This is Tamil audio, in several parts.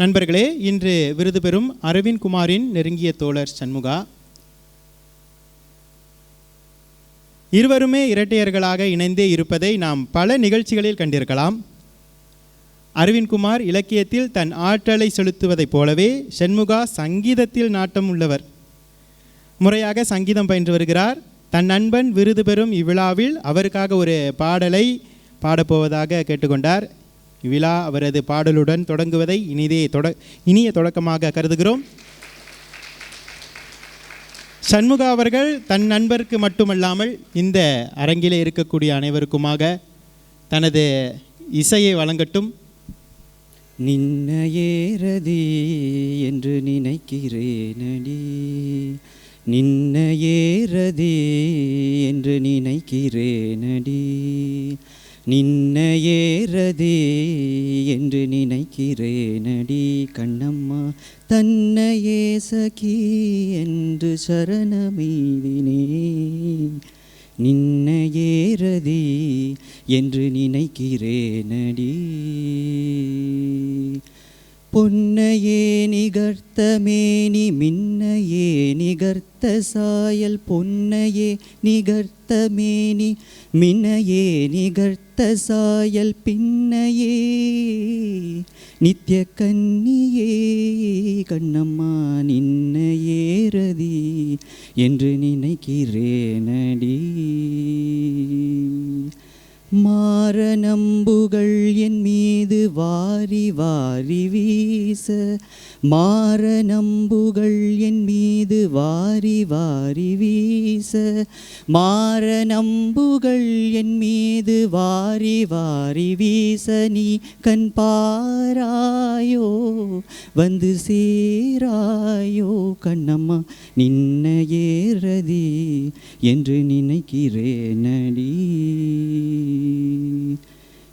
நண்பர்களே இன்று விருது பெறும் அரவிந்த் குமாரின் நெருங்கிய தோழர் சண்முகா. இருவருமே இரட்டையர்களாக இணைந்தே இருப்பதை நாம் பல நிகழ்ச்சிகளில் கண்டிருக்கலாம். அரவிந்த்குமார் இலக்கியத்தில் தன் ஆற்றலை செலுத்துவதைப் போலவே சண்முகா சங்கீதத்தில் நாட்டம் உள்ளவர். முறையாக சங்கீதம் பயின்று வருகிறார். தன் நண்பன் விருது பெறும் இவ்விழாவில் அவருக்காக ஒரு பாடலை பாடப்போவதாக கேட்டுக்கொண்டார். இவ்விழா அவரது பாடலுடன் தொடங்குவதை இனிதே தொட இனிய தொடக்கமாக கருதுகிறோம். சண்முகா அவர்கள் தன் நண்பருக்கு மட்டுமல்லாமல் இந்த அரங்கிலே இருக்கக்கூடிய அனைவருக்குமாக தனது இசையை வழங்கட்டும். நின்னையேறதி என்று நினைக்கிறேனடி. நின்னையேறதி என்று நினைக்கிறேனடி. நின்னையேறதே என்று நினைக்கிறேனடி கண்ணம்மா. தன்னையே சகி என்று சரணமீதினே. நின்னையேறதே என்று நினைக்கிறேனடி. பொன்னையே நிகர்த்த மேனி மின்னையே நிகர்த்த சாயல் பொன்னையே நிகர்த்த மேனி மின்னையே நிகர்த்த சாயல் பின்னையே. நித்ய கன்னியே கண்ணம்மா நின்னையேறதி என்று நினைக்கிறேனடி. மாரணம்புகள் என் மீது வாரி வாரி வீச மாரணம்புகள் என் மீது வாரி வாரி வீச. மாரணம்புகள் என் மீது வாரி வாரி வீச. நீ கண் பாராயோ வந்து சேராயோ. கண்ணம்மா நின்னையேறதி என்று நினைக்கிறேனடி.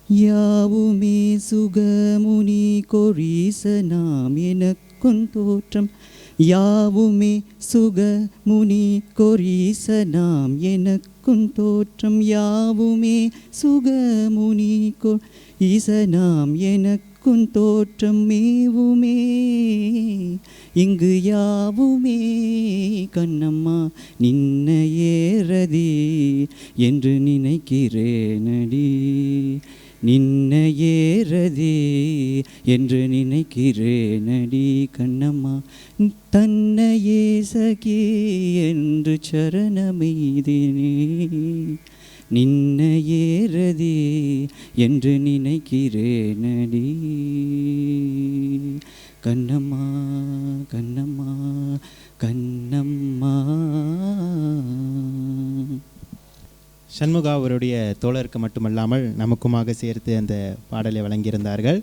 யாவுமே சுகமுனி கொரீச நாம் எனக்கும் தோற்றம் யாவுமே சுகமுனி கொரீச நாம் எனக்கும் தோற்றம் யாவுமே சுகமுனி கொ ஈச நாம் எனக்கும் தோற்றம் மேவுமே இங்கு யாவுமே கண்ணம்மா நின்னையேறதி என்று நினைக்கிறேனடி. நின்னையேறதே என்று நினைக்கிறேனடி கண்ணம்மா. தன்னையே சகி என்று சரணமெய்தினே நின்னையேறதே என்று நினைக்கிறேனடி. கண்ணம்மா கண்ணம்மா கண்ணம்மா. சண்முகா அவருடைய தோழருக்கு மட்டுமல்லாமல் நமக்குமாக சேர்த்து அந்த பாடலை வழங்கியிருந்தார்கள்.